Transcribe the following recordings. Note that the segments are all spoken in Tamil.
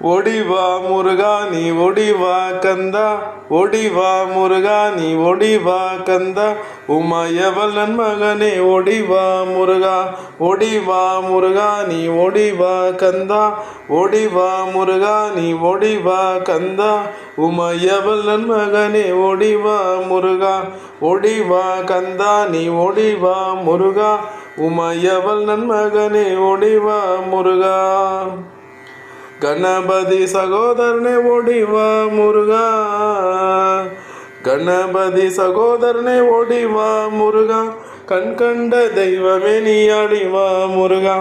ஒடிவா முருகா நீ ஒடிவா கந்தா. ஒடிவா முருகா நீ ஒடிவா கந்தா. உமையவள் மகனே ஒடிவா முருகா. ஒடிவா முருகா நீ ஒடிவா கந்தா. ஒடிவா முருகா நீ ஒடிவா கந்தா. உமையவள் மகனே ஒடிவா முருகா. ஒடிவா கந்தா நீ ஒடிவா முருகா. உமையவள் நன்மகனே ஒடிவா முருகா. கணபதி சகோதரனே ஓடிவா முருகா. கணபதி சகோதரனே ஓடிவா முருகா. கண் கண்ட தெய்வமே நீ ஆடிவா முருகா.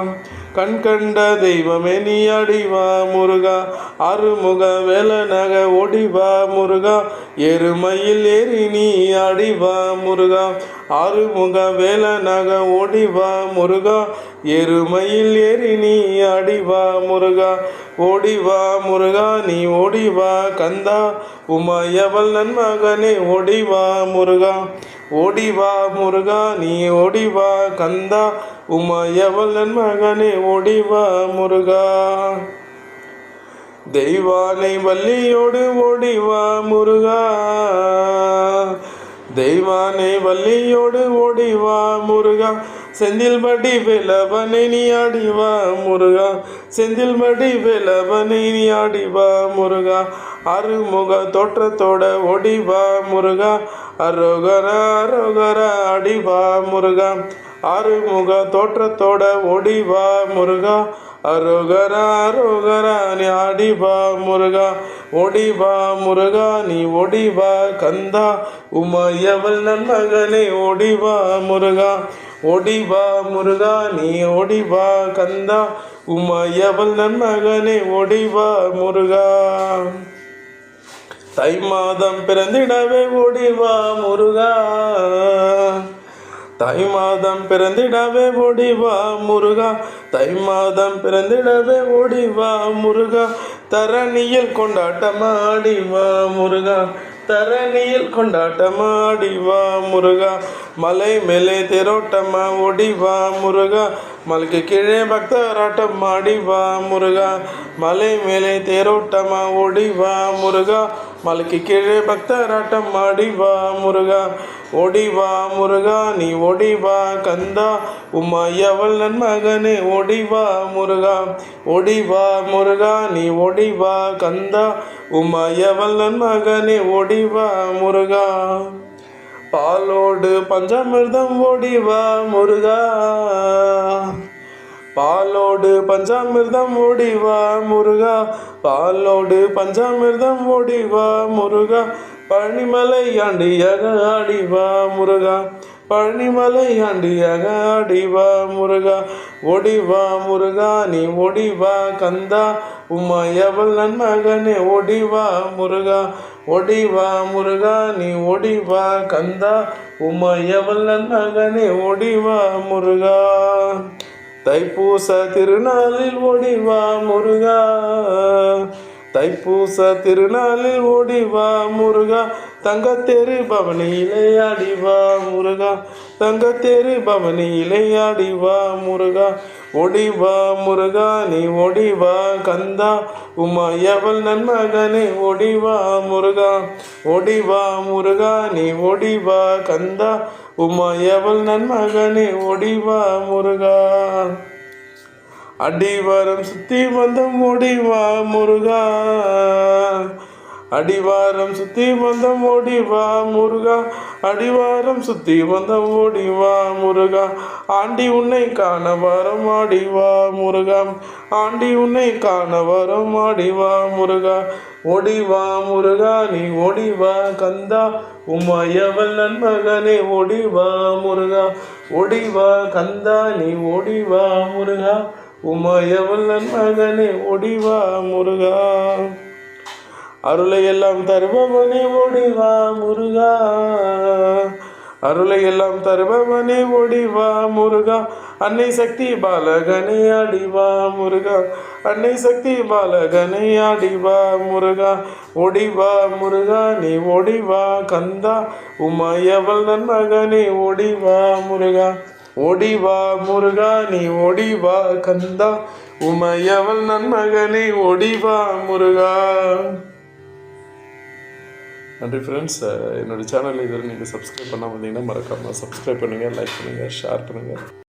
கண் கண்ட தெய்வமே நீ அடிவா முருகா. அருமுக வேலனக ஒடிவா முருகா. எருமையில் ஏறி நீ அடிவா முருகா. அருமுக வேலனக ஒடிவா முருகா. எருமையில் ஏறி நீ அடிவா முருகா. ஓடிவா முருகா நீ ஓடிவா கந்தா. உமையவள் நன்மகனே ஒடிவா முருகா. ஓடிவா முருகா நீ ஓடிவா கந்தா உமையவள் மகனே ஓடிவா முருகா. தெய்வானை வள்ளியோடு ஓடிவா முருகா. தெய்வானை வள்ளியோடு ஓடிவா முருகா. செந்தில் படி வேலவனை நீ ஆடிவா முருகா. செந்தில் படி வேலவனை நீ ஆடிவா முருகா. அருமுக தோற்றத்தோட ஒடிவா முருகா. அரோகர அரோகர அடிவா முருகா. அருமுக தோற்றத்தோட ஒடிவா முருகா. அரோகர அரோகர நீ ஆடிவா முருகா. ஒடிவா முருகா நீ ஒடிவா கந்தா. உமையவள் நன்மகனே ஒடிவா முருகா. ஓடிவா முருகா நீ ஓடிவா கந்தா உமையவள் நன் மகனே ஓடிவா முருகா. தை மாதம் பிறந்திடவே ஓடிவா முருகா. தை மாதம் பிறந்திடவே ஓடிவா முருகா. தை மாதம் பிறந்திடவே ஓடிவா முருகா. தரணியில் கொண்டாட்டமாடிவா முருகா. தரணியில் கொண்டாட்டமாடிவா முருகா. மலை மேலே தேரோட்டமா ஓடிவா முருகா. மலைக்கு கீழே பக்தராட்டம் ஆடிவா முருகா. மலை மேலே தேரோட்டமா ஓடிவா முருகா. மலைக்கு கீழே பக்தராட்டம் ஆடிவா முருகா. ஒடிவா முருகா நீ ஒடிவா கந்தா உமையவள் நன்மகனே ஒடிவா முருகா. ஒடிவா முருகா நீ ஒடிவா கந்தா உமையவள் நன்மகனே ஒடிவா முருகா. பாலோடு பஞ்சாமிர்தம் ஓடிவா முருகா. பாலோடு பஞ்சாமிர்தம் ஓடிவா முருகா. பாலோடு பஞ்சாமிர்தம் ஓடிவா முருகா. பழனிமலை ஆண்டியாக ஆடிவா முருகா. பழனிமலை ஆண்டியாக ஆடிவா முருகா. ஒடிவா முருகா நீ ஒடிவா கந்தா. உமையவள் நன்மகனே ஒடிவா முருகா. ஒடிவா முருகா நீ ஒடிவா கந்தா. உமையவள் நன்மகனே ஒடிவா முருகா. தைப்பூச திருநாளில் ஒடிவா முருகா. தைப்பூச திருநாளில் ஓடிவா முருகா. தங்கத்தேரு பவனியிலே ஆடிவா முருகா. தங்கத்தேரு பவனியிலே ஆடிவா முருகா. ஒடிவா முருகா நீ ஒடிவா கந்தா. உமையவள் நன்மகனே ஒடிவா முருகா. ஒடிவா முருகா நீ ஒடிவா கந்தா. உமையவள் நன்மகனே ஒடிவா முருகா. அடிவாரம் சுத்தி வந்த ஓடிவா முருகா? அடிவாரம் சுத்தி வந்த ஓடிவா முருகா? அடிவாரம் சுத்தி வந்த ஓடிவா முருகா? ஆண்டி உன்னை காண வரம் ஆடிவா முருகா? ஆண்டி உன்னை காண வரம் ஆடிவா முருகா? ஓடிவா முருகா நீ ஓடிவா கந்தா. உமையவள் நண்பகனே ஓடிவா முருகா? ஓடிவா கந்தா நீ ஓடிவா முருகா? உமையவள் மகனே ஒடிவா முருகா. அருளை எல்லாம் தருபவனே ஒடிவா முருகா. அருளை எல்லாம் தருபவனே ஒடிவா முருகா. அன்னை சக்தி பாலகனை அடிவா முருகா. அன்னை சக்தி பாலகனை அடிவா முருகா. ஒடிவா முருகா நீ ஒடிவா கந்தா. உமையவள் நன்மகனே ஒடிவா முருகா. ஒடிவா முருகா நீ ஒடிவா கந்தா உமையவள் நன்மகனே ஒடிவா முருகா. நன்றி ஃப்ரெண்ட்ஸ் என்னோட சேனல் இதில் நீங்கள் சப்ஸ்கிரைப் பண்ணாமல் இருந்தீங்கன்னா மறக்காமல் சப்ஸ்கிரைப் பண்ணுங்கள் லைக் பண்ணுங்கள் ஷேர் பண்ணுங்கள்